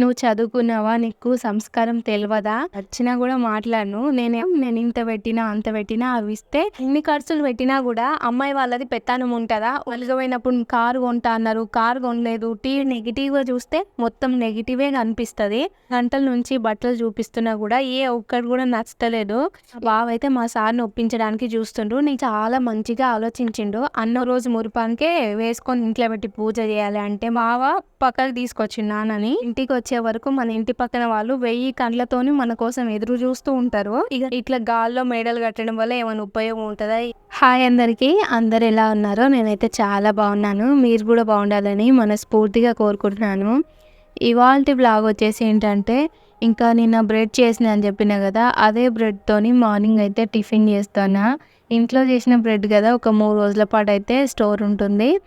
నువ్వు చదువుకున్నావా? నీకు సంస్కారం తెలియదా వచ్చినా కూడా మాట్లాడను. నేనేం నేను ఇంత పెట్టినా అంత పెట్టినా అవి ఇస్తే ఎన్ని ఖర్చులు పెట్టినా కూడా అమ్మాయి వాళ్ళది పెత్తానం ఉంటుందా? ఒలిగపోయినప్పుడు కారు కొంటా అన్నారు. కారు కొనలేదు. టీవీ నెగిటివ్గా చూస్తే మొత్తం నెగిటివే అనిపిస్తుంది గంటల నుంచి బట్టలు చూపిస్తున్నా కూడా ఏ ఒక్కటి కూడా నచ్చలేదు. బావ అయితే మా సార్ని ఒప్పించడానికి చూస్తుండ్రు. నేను చాలా మంచిగా ఆలోచించిండు. అన్న రోజు మురిపానికే వేసుకొని ఇంట్లో పెట్టి పూజ చేయాలి అంటే బావ పక్కకు తీసుకొచ్చిండు నాన్నని. ఇంటికి వచ్చి వరకు మన ఇంటి పక్కన వాళ్ళు వెయ్యి కండ్లతోని మన కోసం ఎదురు చూస్తూ ఉంటారు. ఇక ఇట్లా గాల్లో మెడలు కట్టడం వల్ల ఏమైనా ఉపయోగం ఉంటుందా? హాయ్ అందరికీ. అందరు ఎలా ఉన్నారో నేనైతే చాలా బాగున్నాను. మీరు కూడా బాగుండాలని మనస్ఫూర్తిగా కోరుకుంటున్నాను. ఇవాళ బ్లాగ్ వచ్చేసి ఏంటంటే ఇంకా నిన్న బ్రెడ్ చేసిన అని చెప్పిన కదా అదే బ్రెడ్తోని మార్నింగ్ అయితే టిఫిన్ చేస్తాను. ఇంట్లో చేసిన బ్రెడ్ కదా ఒక మూడు రోజుల పాటు అయితే స్టోర్ ఉంటుంది.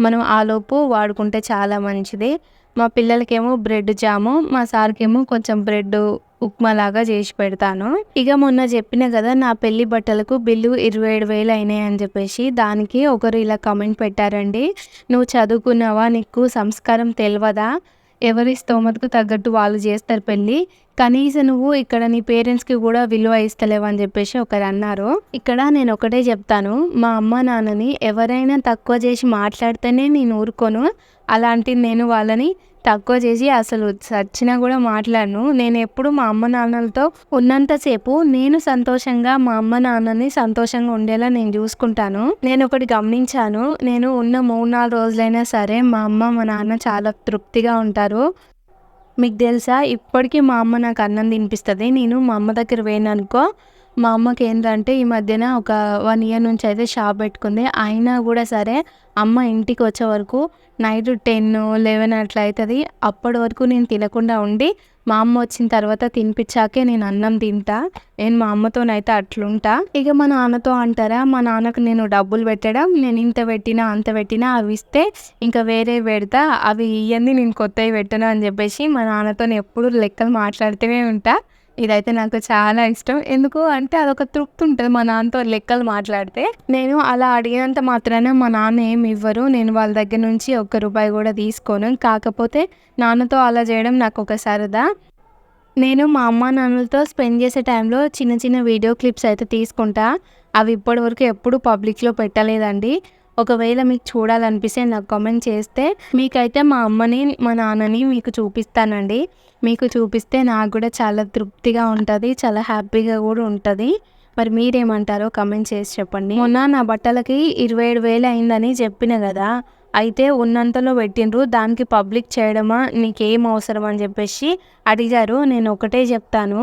మనం ఆలోపు వాడుకుంటే చాలా మంచిది. మా పిల్లలకేమో బ్రెడ్ జాము మా సార్కేమో కొంచెం బ్రెడ్ ఉప్మా లాగా చేసి పెడతాను. ఇక మొన్న చెప్పిన కదా నా పెళ్ళి బట్టలకు బిల్లు ఇరవై ఏడు వేలు అయినాయి అని చెప్పేసి దానికి ఒకరు ఇలా కామెంట్ పెట్టారండి. నువ్వు చదువుకున్నావా? నీకు సంస్కారం తెలియదా ఎవరి స్తోమతకు తగ్గట్టు వాళ్ళు చేస్తారు పెళ్ళి. కనీసం నువ్వు ఇక్కడ నీ పేరెంట్స్కి కూడా విలువ ఇస్తలేవు అని చెప్పేసి ఒకరు అన్నారు. ఇక్కడ నేను ఒకటే చెప్తాను. మా అమ్మ నాన్నని ఎవరైనా తక్కువ చేసి మాట్లాడితేనే నేను ఊరుకోను. అలాంటి నేను వాళ్ళని తక్కువ చేసి అసలు చచ్చినా కూడా మాట్లాడను. నేను ఎప్పుడు మా అమ్మ నాన్నలతో ఉన్నంతసేపు నేను సంతోషంగా మా అమ్మ నాన్నని సంతోషంగా ఉండేలా నేను చూసుకుంటాను. నేను ఒకటి గమనించాను. నేను ఉన్న మూడు నాలుగు రోజులైనా సరే మా అమ్మ మా నాన్న చాలా తృప్తిగా ఉంటారు. మీకు తెలుసా? ఇప్పటికీ మా అమ్మ నాకు అన్నం తినిపిస్తుంది. నేను మా అమ్మ దగ్గర పోయిననుకో మా అమ్మకి ఏంటంటే ఈ మధ్యన ఒక వన్ ఇయర్ నుంచి అయితే షాప్ పెట్టుకుంది. అయినా కూడా సరే అమ్మ ఇంటికి వచ్చే వరకు నైట్ టెన్ లెవెన్ అట్లా అవుతుంది అప్పటి వరకు నేను తినకుండా ఉండి మా అమ్మ వచ్చిన తర్వాత తినిపించాకే నేను అన్నం తింటా. నేను మా అమ్మతోనైతే అట్లుంటా. ఇక మా నాన్నతో అంటారా మా నాన్నకు నేను డబ్బులు పెట్టడం నేను ఇంత పెట్టినా అంత పెట్టినా అవి ఇస్తే ఇంకా వేరే పెడతా అవి ఇవన్నీ నేను కొత్తవి పెట్టను అని చెప్పేసి మా నాన్నతో ఎప్పుడు లెక్కలు మాట్లాడుతూనే ఉంటా. ఇదైతే నాకు చాలా ఇష్టం. ఎందుకు అంటే అదొక తృప్తి ఉంటుంది మా నాన్నతో లెక్కలు మాట్లాడితే. నేను అలా అడిగినంత మాత్రాన మా నాన్న ఏమి ఇవ్వరు. నేను వాళ్ళ దగ్గర నుంచి ఒక్క రూపాయి కూడా తీసుకోను. కాకపోతే నాన్నతో అలా చేయడం నాకు ఒక సరదా. నేను మా అమ్మ నాన్నలతో స్పెండ్ చేసే టైంలో చిన్న చిన్న వీడియో క్లిప్స్ అయితే తీసుకుంటా. అవి ఇప్పటివరకు ఎప్పుడు పబ్లిక్లో పెట్టలేదండి. ఒకవేళ మీకు చూడాలనిపిస్తే నాకు కామెంట్ చేస్తే మీకైతే మా అమ్మని మా నాన్నని మీకు చూపిస్తానండి. మీకు చూపిస్తే నాకు కూడా చాలా తృప్తిగా ఉంటుంది చాలా హ్యాపీగా కూడా ఉంటుంది. మరి మీరేమంటారో కమెంట్ చేసి చెప్పండి. మొన్న నా బట్టలకి ఇరవై ఏడు వేలు అయిందని చెప్పిన కదా అయితే ఉన్నంతలో పెట్టిండ్రు దానికి పబ్లిక్ చేయడమా నీకేం అవసరం అని చెప్పేసి అడిగారు. నేను ఒకటే చెప్తాను.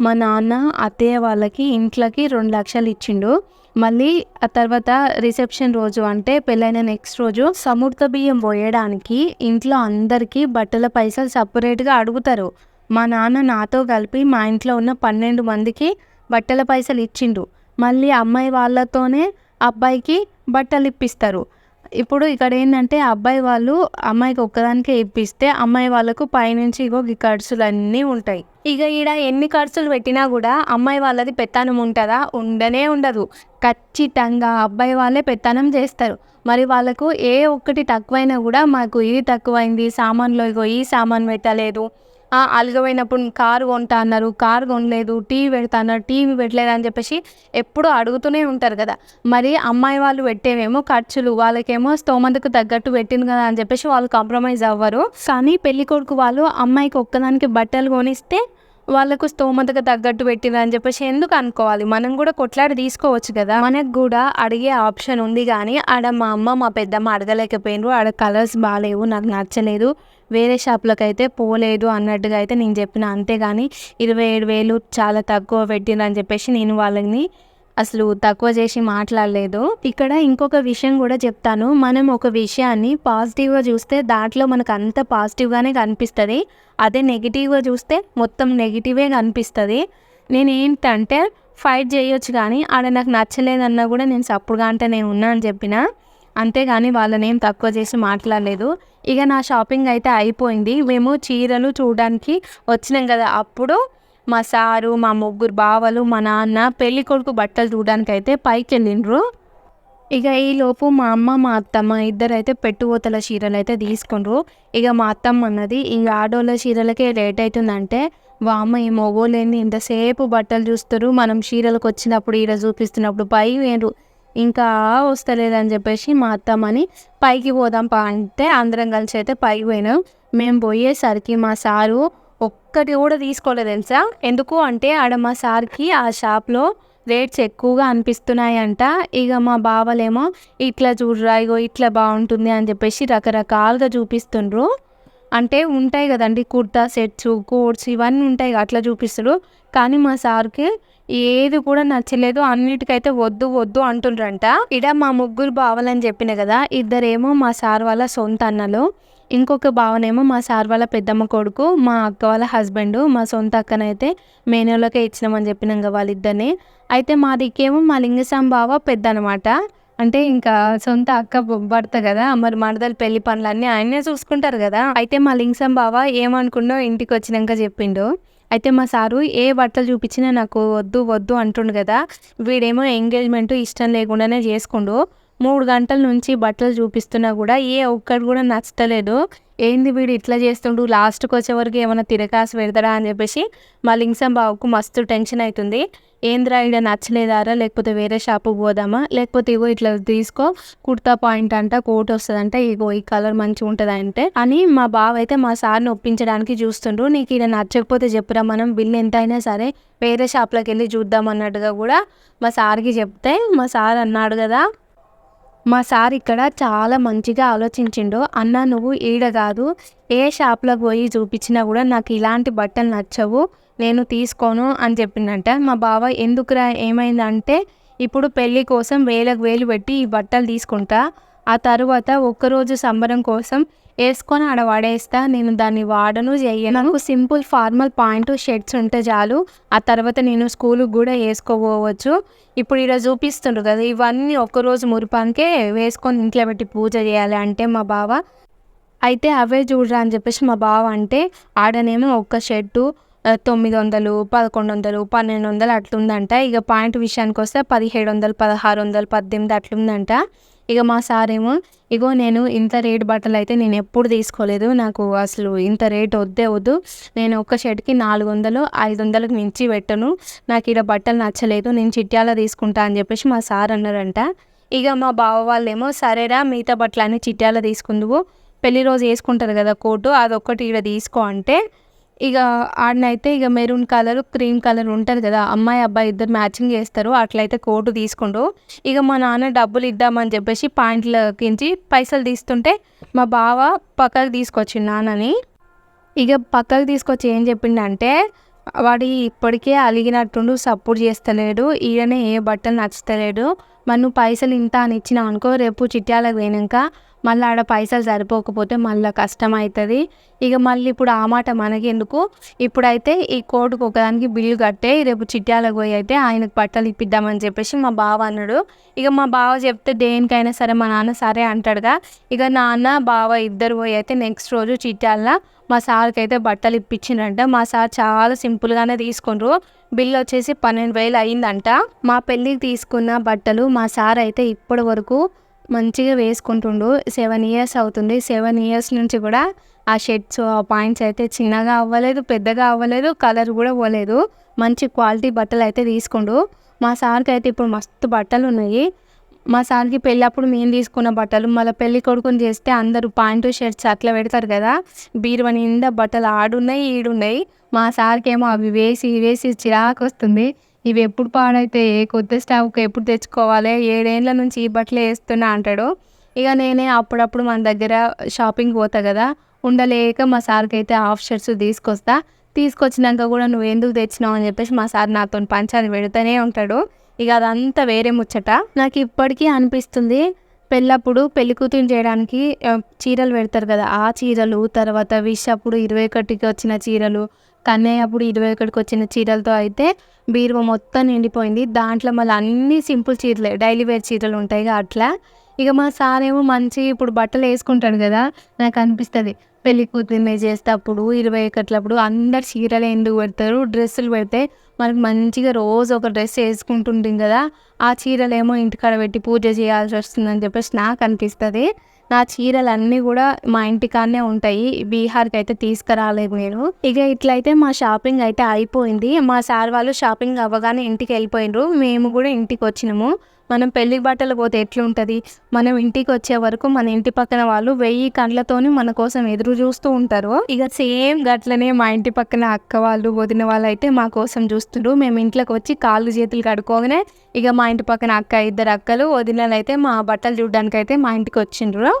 మా నాన్న అత్తయ్య వాళ్ళకి ఇంట్లోకి రెండు లక్షలు ఇచ్చిండు. మళ్ళీ ఆ తర్వాత రిసెప్షన్ రోజు అంటే పెళ్ళైన నెక్స్ట్ రోజు సముద్ర బియ్యం పోయడానికి ఇంట్లో అందరికీ బట్టల పైసలు సపరేట్గా అడుగుతారు. మా నాన్న నాతో కలిపి మా ఇంట్లో ఉన్న పన్నెండు మందికి బట్టల పైసలు ఇచ్చిండు. మళ్ళీ అమ్మాయి వాళ్ళతోనే అబ్బాయికి బట్టలు ఇప్పిస్తారు ఇప్పుడు ఇక్కడ ఏంటంటే అబ్బాయి వాళ్ళు అమ్మాయికి ఒక్కదానికే ఇప్పిస్తే అమ్మాయి వాళ్ళకు పైనుంచి ఇగో ఈ ఖర్చులు అన్నీ ఉంటాయి. ఇక ఈడ ఎన్ని ఖర్చులు పెట్టినా కూడా అమ్మాయి వాళ్ళది పెత్తనం ఉంటుందా? ఉండనే ఉండదు. ఖచ్చితంగా అబ్బాయి వాళ్ళే పెత్తనం చేస్తారు. మరి వాళ్ళకు ఏ ఒక్కటి తక్కువైనా కూడా మాకు ఇది తక్కువైంది సామాన్లో ఇగో ఈ సామాన్ పెట్టలేదు అలగపోయినప్పుడు కారు కొంటా అన్నారు. కారు కొనలేదు టీవీ పెడతా అన్నారు. టీవీ పెట్టలేదు అని చెప్పేసి ఎప్పుడు అడుగుతూనే ఉంటారు కదా. మరి అమ్మాయి వాళ్ళు పెట్టేవేమో ఖర్చులు వాళ్ళకేమో స్తోమతకు తగ్గట్టు పెట్టింది కదా అని చెప్పేసి వాళ్ళు కాంప్రమైజ్ అవ్వరు. కానీ పెళ్ళి కొడుకు వాళ్ళు అమ్మాయికి ఒక్కదానికి బట్టలు కొనిస్తే వాళ్ళకు స్తోమతకు తగ్గట్టు పెట్టింది అని చెప్పేసి ఎందుకు అనుకోవాలి? మనం కూడా కొట్లాడి తీసుకోవచ్చు కదా. మనకు కూడా అడిగే ఆప్షన్ ఉంది కానీ ఆడ మా అమ్మ మా పెద్దమ్మ అడగలేకపోయినారు ఆడ కలర్స్ బాగాలేవు నాకు నచ్చలేదు. వేరే షాప్లోకి అయితే పోలేదు అన్నట్టుగా అయితే నేను చెప్పిన. అంతేగాని ఇరవై ఏడు వేలు చాలా తక్కువ పెట్టిందని చెప్పేసి నేను వాళ్ళని అసలు తక్కువ చేసి మాట్లాడలేదు. ఇక్కడ ఇంకొక విషయం కూడా చెప్తాను. మనం ఒక విషయాన్ని పాజిటివ్గా చూస్తే దాంట్లో మనకు అంత పాజిటివ్గానే కనిపిస్తుంది. అదే నెగిటివ్గా చూస్తే మొత్తం నెగిటివే కనిపిస్తుంది. నేను ఏంటంటే ఫైట్ చేయొచ్చు కానీ ఆడ నాకు నచ్చలేదన్నా కూడా నేను సప్పుడుగా అంటే నేను ఉన్నా అని చెప్పిన. అంతేగాని వాళ్ళని ఏం తక్కువ చేసి మాట్లాడలేదు. ఇక నా షాపింగ్ అయితే అయిపోయింది. మేము చీరలు చూడడానికి వచ్చినాం కదా. అప్పుడు మా సారు మా ముగ్గురు బావలు మా నాన్న పెళ్ళి కొడుకు బట్టలు చూడడానికి అయితే పైకి వెళ్ళిండ్రు. ఇక ఈలోపు మా అమ్మ మా అత్తమ్మ ఇద్దరైతే పెట్టుబోతల చీరలు అయితే తీసుకుండ్రు. ఇక మా అత్తమ్మ అన్నది ఇంక ఆడోళ్ళ చీరలకే లేట్ అవుతుందంటే వామ్మ ఈ మొగోలేని ఇంతసేపు బట్టలు చూస్తారు మనం చీరలకు వచ్చినప్పుడు ఈడ చూపిస్తున్నప్పుడు పై వేరు ఇంకా వస్తలేదని చెప్పేసి మా అత్తమ్మని పైకి పోదాం పా అంటే అందరం కలిసి అయితే పైకి పోయినాం. మేము పోయేసరికి మా సారు ఒక్కటి కూడా తీసుకోలేదు తెలుసా? ఎందుకు అంటే ఆడ మా సార్కి ఆ షాప్లో రేట్స్ ఎక్కువగా అనిపిస్తున్నాయంట. ఇక మా బావలేమో ఇట్లా చూడరా ఇగో ఇట్లా బాగుంటుంది అని చెప్పేసి రకరకాలుగా చూపిస్తుండ్రు. అంటే ఉంటాయి కదండి కుర్తా సెట్స్ కోట్స్ ఇవన్నీ ఉంటాయి కదా, అట్లా చూపిస్తారు కానీ మా సార్కి ఏది కూడా నచ్చలేదు అన్నిటికైతే వద్దు వద్దు అంటుండ్రంట. ఇడ మా ముగ్గురు బావలని చెప్పిన కదా ఇద్దరేమో మా సార్ వాళ్ళ సొంత అన్నలు. ఇంకొక భావనేమో మా సార్ వాళ్ళ పెద్దమ్మ కొడుకు మా అక్క వాళ్ళ హస్బెండ్ మా సొంత అక్కనైతే మేనోళ్ళకే ఇచ్చినామని చెప్పినాం కదా వాళ్ళిద్దరిని. అయితే మా దిక్కేమో మా లింగసాం బావ పెద్ద అనమాట అంటే ఇంకా సొంత అక్క భర్త కదా మరి మరదలు పెళ్ళి పనులన్నీ ఆయనే చూసుకుంటారు కదా. అయితే మా లింగసం బావ ఏమనుకున్నో ఇంటికి వచ్చినాక చెప్పిండు. అయితే మా సారు ఏ బట్టలు చూపించినా నాకు వద్దు వద్దు అంటుండు కదా. వీడేమో ఎంగేజ్మెంట్ ఇష్టం లేకుండానే చేసుకుండు. మూడు గంటల నుంచి బట్టలు చూపిస్తున్నా కూడా ఏ ఒక్కటి కూడా నచ్చలేదు ఏంది వీడు ఇట్లా చేస్తుండు? లాస్ట్కి వచ్చే వరకు ఏమైనా తిరకాసు పెడతాడా అని చెప్పేసి మా లింగ్సం బాబుకు మస్తు టెన్షన్ అవుతుంది ఏంద్రా ఇక్కడ నచ్చలేదారా? లేకపోతే వేరే షాపు పోదామా? లేకపోతే ఇగో ఇట్లా తీసుకో కుర్తా పాయింట్ అంట కోట్ వస్తుందంట ఇగో ఈ కలర్ మంచిగా ఉంటుంది అంటే అని మా బావ అయితే మా సార్ని ఒప్పించడానికి చూస్తుండ్రు. నీకు ఇక్కడ నచ్చకపోతే చెప్పురా మనం బిల్ ఎంత అయినా సరే వేరే షాప్లోకి వెళ్ళి చూద్దాం అన్నట్టుగా కూడా మా సార్కి చెప్తే మా సార్ అన్నాడు కదా మా సార్ ఇక్కడ చాలా మంచిగా ఆలోచించిండు. అన్న నువ్వు ఈడ కాదు. ఏ షాప్లో పోయి చూపించినా కూడా నాకు ఇలాంటి బట్టలు నచ్చవు. నేను తీసుకోను అని చెప్పిందంట. మా బావ ఎందుకురా? ఏమైందంటే ఇప్పుడు పెళ్ళి కోసం వేలకు వేలు పెట్టి ఈ బట్టలు తీసుకుంటా. ఆ తర్వాత ఒక్కరోజు సంబరం కోసం వేసుకొని ఆడ వాడేస్తా నేను దాన్ని వాడను చేయను నాకు సింపుల్ ఫార్మల్ పాయింట్ షర్ట్స్ ఉంటే చాలు. ఆ తర్వాత నేను స్కూల్కి కూడా వేసుకోపోవచ్చు ఇప్పుడు ఇలా చూపిస్తుండ్రు కదా ఇవన్నీ ఒక్కరోజు మురిపానికే వేసుకొని ఇంట్లో పెట్టి పూజ చేయాలి అంటే మా బావ. అయితే అవే చూడరా అని చెప్పేసి మా బావ అంటే ఆడనేమో ఒక్క షర్టు తొమ్మిది వందలు పదకొండు వందలు పన్నెండు వందలు అట్లుందంట. ఇక పాయింట్ విషయానికి వస్తే పదిహేడు వందలు పదహారు వందలు పద్దెనిమిది అట్లుందంట. ఇక మా సార్ ఏమో ఇగో నేను ఇంత రేట్ బట్టలు అయితే నేను ఎప్పుడు తీసుకోలేదు నాకు అసలు ఇంత రేట్ వద్దే వద్దు నేను ఒక్క షర్ట్కి నాలుగు వందలు ఐదు వందలకు మించి పెట్టను నాకు ఇక్కడ బట్టలు నచ్చలేదు నేను చిట్యాల తీసుకుంటా అని చెప్పేసి మా సార్ అన్నారంట. ఇక మా బావ వాళ్ళేమో సరేరా మిగతా బట్టలు అన్ని చిట్యాల తీసుకుందువు పెళ్ళి రోజు వేసుకుంటారు కదా కోటు అదొక్కటి ఇక్కడ తీసుకో అంటే ఇక ఆడనైతే ఇక మెరూన్ కలర్ క్రీమ్ కలర్ ఉంటుంది కదా అమ్మాయి అబ్బాయి ఇద్దరు మ్యాచింగ్ చేస్తారు అట్లయితే కోటు తీసుకుండు. ఇక మా నాన్న డబ్బులు ఇద్దామని చెప్పేసి పాయింట్లకించి పైసలు తీస్తుంటే మా బావ పక్కకు తీసుకొచ్చిండు నాన్నని. ఇక పక్కకు తీసుకొచ్చి ఏం చెప్పిండంటే వాడి ఇప్పటికే అలిగినట్టుండు సపోర్ట్ చేస్తలేడు ఈయనే ఏ బట్టలు నచ్చుతలేడు మరి నువ్వు పైసలు ఇంత అని ఇచ్చినావు అనుకో రేపు చిట్యాలకు పోయినాక మళ్ళీ ఆడ పైసలు సరిపోకపోతే మళ్ళీ కష్టం అవుతుంది ఇక మళ్ళీ ఇప్పుడు ఆ మాట మనకి ఎందుకు ఇప్పుడైతే ఈ కోటుకు ఒకదానికి బిల్లు కట్టే రేపు చిట్యాలకు పోయి అయితే ఆయనకు బట్టలు ఇప్పిద్దామని చెప్పేసి మా బావ అన్నాడు. ఇక మా బావ చెప్తే దేనికైనా సరే మా నాన్న సరే అంటాడుగా. ఇక నాన్న బావ ఇద్దరు పోయి అయితే నెక్స్ట్ రోజు చిట్యాల మా సార్కి అయితే బట్టలు ఇప్పించిండంట మా సార్ చాలా సింపుల్గానే తీసుకుండ్రు. బిల్ వచ్చేసి పన్నెండు వేలు అయిందంట. మా పెళ్ళికి తీసుకున్న బట్టలు మా సార్ అయితే ఇప్పటి వరకు మంచిగా వేసుకుంటుండు. సెవెన్ ఇయర్స్ అవుతుంది. సెవెన్ ఇయర్స్ నుంచి కూడా ఆ షర్ట్స్ ఆ పాయింట్స్ అయితే చిన్నగా అవ్వలేదు పెద్దగా అవ్వలేదు కలర్ కూడా పోలేదు. మంచి క్వాలిటీ బట్టలు అయితే తీసుకుండు. మా సార్కి అయితే ఇప్పుడు మస్తు బట్టలు ఉన్నాయి. మా సార్కి పెళ్ళప్పుడు మేము తీసుకున్న బట్టలు మళ్ళీ పెళ్ళి కొడుకుని చేస్తే అందరూ పాయింట్ షర్ట్స్ అట్లా పెడతారు కదా. బీరువా నిండా బట్టలు ఆడున్నాయి ఈడున్నాయి. మా సార్కి ఏమో అవి వేసి వేసి చిరాకు వస్తుంది. ఇవి ఎప్పుడు పాడైతే ఏ కొత్త స్టాక్ ఎప్పుడు తెచ్చుకోవాలి ఏడేళ్ళ నుంచి ఈ బట్టలు వేస్తున్నా అంటాడు ఇక నేనే అప్పుడప్పుడు మన దగ్గర షాపింగ్ పోతా కదా ఉండలేక మా సార్కి అయితే హాఫ్ షర్ట్స్ తీసుకొస్తా తీసుకొచ్చినాక కూడా నువ్వు ఎందుకు తెచ్చినావు అని చెప్పేసి మా సార్ నాతో పంచాన్ని పెడుతూనే ఉంటాడు. ఇక అదంతా వేరే ముచ్చట. నాకు ఇప్పటికీ అనిపిస్తుంది పెళ్ళప్పుడు పెళ్ళి కూతురు చేయడానికి చీరలు పెడతారు కదా ఆ చీరలు తర్వాత విష్ అప్పుడు ఇరవై ఒకటికి వచ్చిన చీరలు కన్నయ్య అప్పుడు ఇరవై ఒకటికి వచ్చిన చీరలతో అయితే బీరువా మొత్తం నిండిపోయింది. దాంట్లో మళ్ళీ అన్ని సింపుల్ చీరలే డైలీ వేర్ చీరలు ఉంటాయి అట్లా. ఇక మా సార్ ఏమో మంచి ఇప్పుడు బట్టలు వేసుకుంటాడు కదా నాకు అనిపిస్తుంది. పెళ్ళి కూతుర్ని చేసేటప్పుడు ఇరవై ఒకట్లప్పుడు అందరు చీరలు ఎందుకు పెడతారు? డ్రెస్సులు పెడితే మనకు మంచిగా రోజు ఒక డ్రెస్ వేసుకుంటుంటాం కదా. ఆ చీరలేమో ఇంటికాడ పెట్టి పూజ చేయాల్సి వస్తుందని చెప్పేసి నాకు అనిపిస్తుంది. నా చీరలు అన్నీ కూడా మా ఇంటికాడనే ఉంటాయి. బీహార్కి అయితే తీసుకురాలేదు నేను. ఇక ఇట్లయితే మా షాపింగ్ అయితే అయిపోయింది. మా సార్ వాళ్ళు షాపింగ్ అవ్వగానే ఇంటికి వెళ్ళిపోయినరు మేము కూడా ఇంటికి వచ్చినాము మనం పెళ్ళి బట్టలు పోతే ఎట్లుంటుంది? మనం ఇంటికి వచ్చే వరకు మన ఇంటి పక్కన వాళ్ళు వెయ్యి కండ్లతోని మన కోసం ఎదురు చూస్తూ ఉంటారు. ఇక సేమ్ గట్లనే మా ఇంటి పక్కన అక్క వాళ్ళు వదిన వాళ్ళు అయితే మా కోసం చూస్తుండ్రు. మేము ఇంట్లోకి వచ్చి కాళ్ళు చేతులు కడుక్కోగానే ఇక మా ఇంటి పక్కన అక్క ఇద్దరు అక్కలు వదినలు అయితే మా బట్టలు చూడడానికి అయితే మా ఇంటికి వచ్చిండ్రు.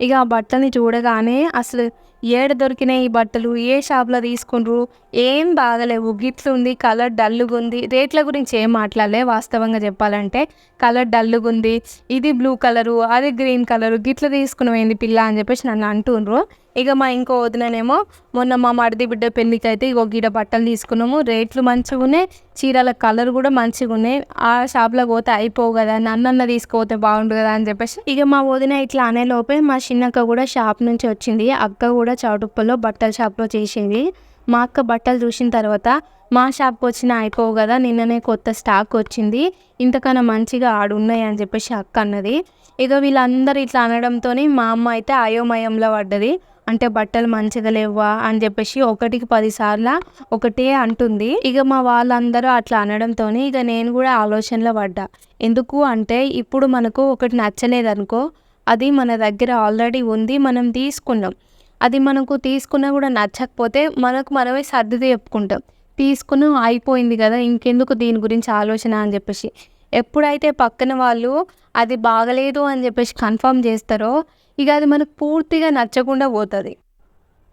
ఇక ఆ బట్టల్ని చూడగానే అసలు ఏడ దొరికినాయి ఈ బట్టలు? ఏ షాప్లో తీసుకుండ్రు? ఏం బాగలేవు. గిట్లుంది కలర్ డల్లుగా ఉంది. రేట్ల గురించి ఏం మాట్లాడలే. వాస్తవంగా చెప్పాలంటే కలర్ డల్లుగా ఉంది. ఇది బ్లూ కలరు అది గ్రీన్ కలరు. గిట్ల తీసుకున్నామైంది పిల్ల అని చెప్పేసి నన్ను అంటుండ్రు. ఇక మా ఇంకో వదిననేమో మొన్న మా మడిది బిడ్డ పెళ్ళికి అయితే ఇగో గిడ బట్టలు తీసుకున్నాము. రేట్లు మంచిగా ఉన్నాయి. చీరల కలర్ కూడా మంచిగా ఉన్నాయి. ఆ షాప్లో పోతే అయిపోవు కదా. నన్నన్న తీసుకుపోతే బాగుండు కదా అని చెప్పేసి ఇక మా వదిన ఇట్లా అనే లోపే మా చిన్నక్క కూడా షాప్ నుంచి వచ్చింది. అక్క కూడా చౌటుప్పలో బట్టల షాప్లో చేసేది. మా అక్క బట్టలు చూసిన తర్వాత మా షాప్కి వచ్చిన అయిపోవు కదా నిన్ననే కొత్త స్టాక్ వచ్చింది. ఇంతకన్నా మంచిగా ఆడున్నాయి అని చెప్పేసి అక్క అన్నది. ఇక వీళ్ళందరూ ఇట్లా అనడంతో మా అమ్మ అయితే అయోమయంలో పడ్డది. అంటే బట్టలు మంచిగా లేవా అని చెప్పేసి ఒకటికి పదిసార్లు ఒకటే అంటుంది. ఇక మా వాళ్ళందరూ అట్లా అనడంతో ఇక నేను కూడా ఆలోచనలో పడ్డా. ఎందుకు అంటే ఇప్పుడు మనకు ఒకటి నచ్చలేదు అనుకో అది మన దగ్గర ఆల్రెడీ ఉంది మనం తీసుకున్నాం. అది మనకు తీసుకున్నా కూడా నచ్చకపోతే మనకు మనమే సర్దిది చెప్పుకుంటాం. తీసుకున్నాం అయిపోయింది కదా ఇంకెందుకు దీని గురించి ఆలోచన అని చెప్పేసి. ఎప్పుడైతే పక్కన వాళ్ళు అది బాగలేదు అని చెప్పేసి కన్ఫర్మ్ చేస్తారో ఇక అది మనకు పూర్తిగా నచ్చకుండా పోతుంది.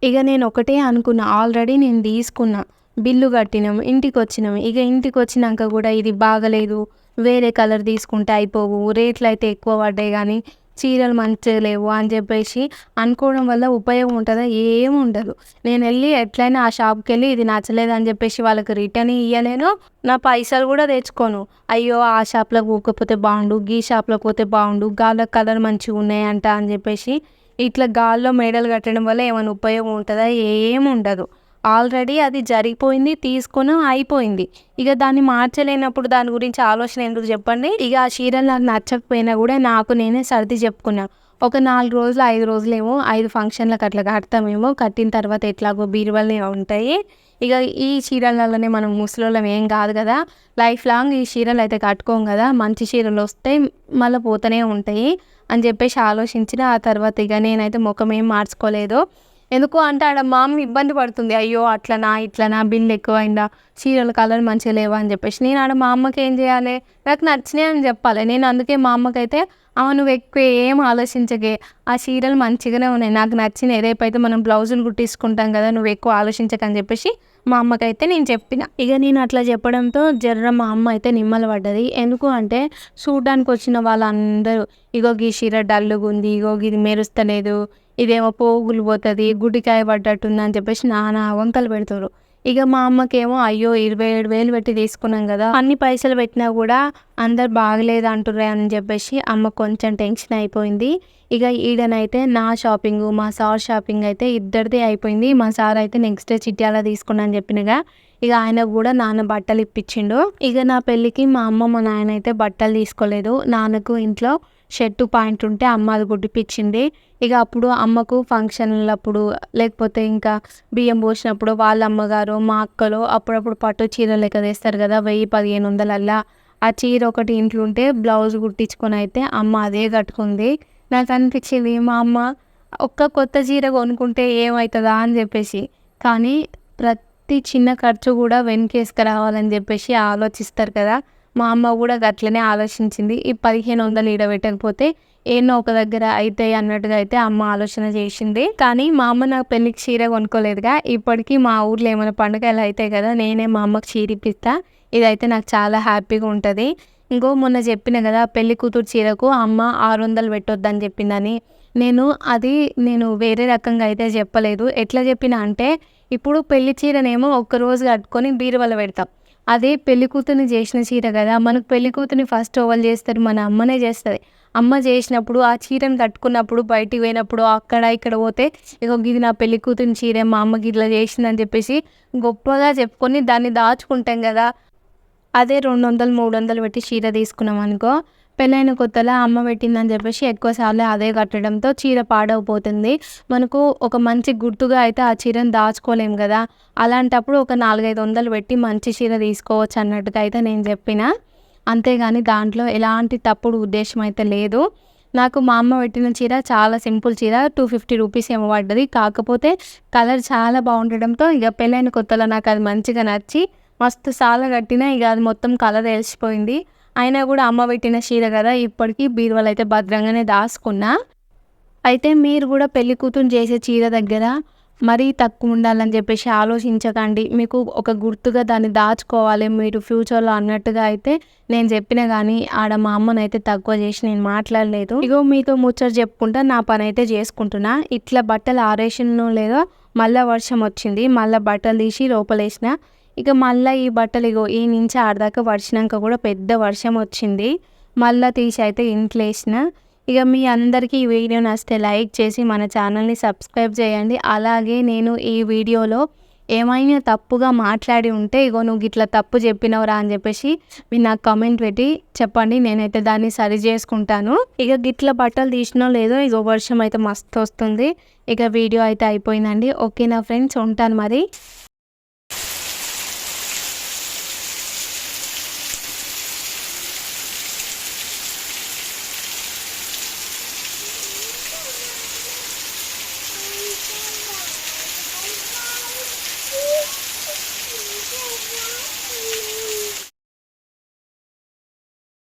ఇక నేను ఒకటే అనుకున్నా ఆల్రెడీ నేను తీసుకున్నా బిల్లు కట్టినాం ఇంటికి వచ్చినాం ఇక ఇంటికి వచ్చినాక కూడా ఇది బాగలేదు వేరే కలర్ తీసుకుంటే అయిపోవు రేట్లు అయితే ఎక్కువ పడ్డాయి కానీ చీరలు మంచిగా లేవు అని చెప్పేసి అనుకోవడం వల్ల ఉపయోగం ఉంటుందా? ఏం ఉండదు. నేను వెళ్ళి ఎట్లయినా ఆ షాప్కి వెళ్ళి ఇది నచ్చలేదు అని చెప్పేసి వాళ్ళకి రిటర్న్ ఇవ్వలేను నా పైసలు కూడా తెచ్చుకోను. అయ్యో ఆ షాప్లో పోకపోతే బాగుండు గీ షాప్లో పోతే బాగుండు గాల కలర్ మంచిగా ఉన్నాయంట అని చెప్పేసి ఇట్లా గాల్లో మెడలు కట్టడం వల్ల ఏమైనా ఉపయోగం ఉంటుందా? ఏం ఉండదు. ఆల్రెడీ అది జరిగిపోయింది తీసుకున్నాం అయిపోయింది. ఇక దాన్ని మార్చలేనప్పుడు దాని గురించి ఆలోచన ఎందుకు చెప్పండి? ఇక ఆ చీరలు నాకు నచ్చకపోయినా కూడా నాకు నేనే సర్ది చెప్పుకున్నా. ఒక నాలుగు రోజులు ఐదు రోజులేమో ఐదు ఫంక్షన్లకు అట్లా కడతామేమో కట్టిన తర్వాత ఎట్లాగో బీరువాలే ఉంటాయి. ఇక ఈ చీరలలోనే మనం ముసలోళ్ళం ఏం కాదు కదా. లైఫ్ లాంగ్ ఈ చీరలు అయితే కట్టుకోం కదా. మంచి చీరలు వస్తే మళ్ళీ పోతూనే ఉంటాయి అని చెప్పేసి ఆలోచించిన ఆ తర్వాత ఇక నేనైతే ముఖం ఏం మార్చుకోలేదు. ఎందుకు అంటే ఆడ మా అమ్మ ఇబ్బంది పడుతుంది. అయ్యో అట్లనా ఇట్లనా బిల్లు ఎక్కువైందా చీరల కలర్ మంచిగా లేవా అని చెప్పేసి. నేను ఆడ మా అమ్మకి ఏం చేయాలి? నాకు నచ్చినాయి అని చెప్పాలి. నేను అందుకే మా అమ్మకైతే ఆ నువ్వు ఎక్కువ ఏం ఆలోచించకే. ఆ చీరలు మంచిగానే ఉన్నాయి. నాకు నచ్చిన రేపైతే మనం బ్లౌజులు కుట్టించుకుంటాం కదా నువ్వు ఎక్కువ ఆలోచించకని చెప్పేసి మా అమ్మకైతే నేను చెప్పిన. ఇక నేను అట్లా చెప్పడంతో జర్ర మా అమ్మ అయితే నిమ్మలు పడ్డది. ఎందుకు అంటే చూడడానికి వచ్చిన వాళ్ళందరూ ఇగో గీ చీర డల్లుగా ఉంది ఇగో ఇది మెరుస్తలేదు ఇదేమో పోగులు పోతుంది గుడికాయ పడ్డట్టుంది అని చెప్పేసి నానా వంకలు పెడతారు. ఇక మా అమ్మకేమో అయ్యో ఇరవై ఏడు వేలు పెట్టి తీసుకున్నాం కదా అన్ని పైసలు పెట్టినా కూడా అందరు బాగలేదు అంటుర్రే అని చెప్పేసి అమ్మ కొంచెం టెన్షన్ అయిపోయింది. ఇక ఈడనైతే నా షాపింగ్ మా సార్ షాపింగ్ అయితే ఇద్దరిది అయిపోయింది. మా సార్ అయితే నెక్స్ట్ డే చిట్యాల తీసుకున్నా అని చెప్పినగా ఇక ఆయన కూడా నాన్న బట్టలు ఇప్పించిండు. ఇక నా పెళ్ళికి మా అమ్మ మా నాయన అయితే బట్టలు తీసుకోలేదు. నాన్నకు ఇంట్లో షర్టు పాయింట్ ఉంటే అమ్మ అది కుట్టిపించింది ఇక అప్పుడు అమ్మకు ఫంక్షన్లప్పుడు లేకపోతే ఇంకా బియ్యం పోసినప్పుడు వాళ్ళ అమ్మగారు మా అక్కలు అప్పుడప్పుడు పట్టు చీర లెక్క తెస్తారు కదా వెయ్యి పదిహేను వందలల్లా. ఆ చీర ఒకటి ఇంట్లో ఉంటే బ్లౌజ్ కుట్టించుకొని అయితే అమ్మ అదే కట్టుకుంది. నాకు అనిపించింది మా అమ్మ ఒక్క కొత్త చీర కొనుక్కుంటే ఏమవుతుందా అని చెప్పేసి. కానీ ప్రతి చిన్న ఖర్చు కూడా వెనకేసుకురావాలని చెప్పేసి ఆలోచిస్తారు కదా. మా అమ్మ కూడా అట్లనే ఆలోచించింది. ఈ పదిహేను వందలు ఈడబెట్టకపోతే ఏమో ఏనో ఒక దగ్గర అవుతాయి అన్నట్టుగా అయితే అమ్మ ఆలోచన చేసింది. కానీ మా అమ్మ నాకు పెళ్ళికి చీర కొనుక్కోలేదుగా. ఇప్పటికీ మా ఊర్లో ఏమైనా పండుగలు అవుతాయి కదా నేనే మా అమ్మకి చీర ఇప్పిస్తా. ఇదైతే నాకు చాలా హ్యాపీగా ఉంటుంది. ఇంకో మొన్న చెప్పిన కదా పెళ్ళి కూతురు చీరకు అమ్మ ఆరు వందలు పెట్టొద్దని చెప్పిందని. నేను అది నేను వేరే రకంగా అయితే చెప్పలేదు. ఎట్లా చెప్పిన అంటే ఇప్పుడు పెళ్ళి చీరనేమో ఒక్కరోజు కట్టుకొని బీరువాలో పెడతాం. అదే పెళ్ళి చేసిన చీర కదా. మనకు పెళ్ళి ఫస్ట్ ఓవల్ చేస్తారు మన అమ్మనే చేస్తుంది. అమ్మ చేసినప్పుడు ఆ చీరను కట్టుకున్నప్పుడు బయటికి పోయినప్పుడు అక్కడ ఇక్కడ పోతే ఇగో ఇది నా పెళ్ళి కూతురు చీర మా అమ్మకి ఇట్లా చేసిందని చెప్పేసి గొప్పగా చెప్పుకొని దాన్ని దాచుకుంటాం కదా. అదే రెండు వందలు మూడు వందలు పెట్టి చీర తీసుకున్నాం అనుకో పెళ్ళైన కొత్తలో అమ్మ పెట్టిందని చెప్పేసి ఎక్కువ సార్లు అదే కట్టడంతో చీర పాడవపోతుంది. మనకు ఒక మంచి గుర్తుగా అయితే ఆ చీరను దాచుకోలేం కదా. అలాంటప్పుడు ఒక నాలుగైదు వందలు పెట్టి మంచి చీర తీసుకోవచ్చు అన్నట్టుగా అయితే నేను చెప్పిన. అంతేగాని దాంట్లో ఎలాంటి తప్పుడు ఉద్దేశం అయితే లేదు. నాకు మా అమ్మ పెట్టిన చీర చాలా సింపుల్ చీర టూ ఫిఫ్టీ రూపీస్ ఏమో పడ్డది. కాకపోతే కలర్ చాలా బాగుండడంతో ఇక పెళ్ళైన కొత్తలో నాకు అది మంచిగా నచ్చి మస్తు సాల కట్టిన ఇక అది మొత్తం కలర్ వెలిసిపోయింది అయినా కూడా అమ్మ పెట్టిన చీర కదా ఇప్పటికీ బీరువాలు అయితే భద్రంగానే దాచుకున్నా. అయితే మీరు కూడా పెళ్ళి కూతురు చేసే చీర దగ్గర మరీ తక్కువ ఉండాలని చెప్పేసి ఆలోచించకండి. మీకు ఒక గుర్తుగా దాన్ని దాచుకోవాలి మీరు ఫ్యూచర్లో అన్నట్టుగా అయితే నేను చెప్పిన కానీ ఆడ మా అమ్మనైతే అయితే తక్కువ చేసి నేను మాట్లాడలేదు. ఇగో మీతో ముచ్చట చెప్పుకుంటా నా పని అయితే చేసుకుంటున్నా. ఇట్లా బట్టలు ఆరేసినో లేదో మళ్ళీ వర్షం వచ్చింది మళ్ళీ బట్టలు తీసి లోపలేసిన. ఇక మళ్ళీ ఈ బట్టలు ఇగో ఈ నుంచి ఆడదాకా వర్షినాక కూడా పెద్ద వర్షం వచ్చింది. మళ్ళీ తీసి అయితే ఇంట్లో వేసిన ఇక మీ అందరికీ ఈ వీడియో నచ్చితే లైక్ చేసి మన ఛానల్ని సబ్స్క్రైబ్ చేయండి. అలాగే నేను ఈ వీడియోలో ఏమైనా తప్పుగా మాట్లాడి ఉంటే ఇగో నువ్వు ఇట్లా తప్పు చెప్పినవరా అని చెప్పేసి మీరు నాకు కామెంట్ పెట్టి చెప్పండి. నేనైతే దాన్ని సరి చేసుకుంటాను. ఇక గిట్ల బట్టలు తీసినో లేదో ఇగో వర్షం అయితే మస్తు వస్తుంది. ఇక వీడియో అయితే అయిపోయిందండి. ఓకే నా ఫ్రెండ్స్? ఉంటాను మరి.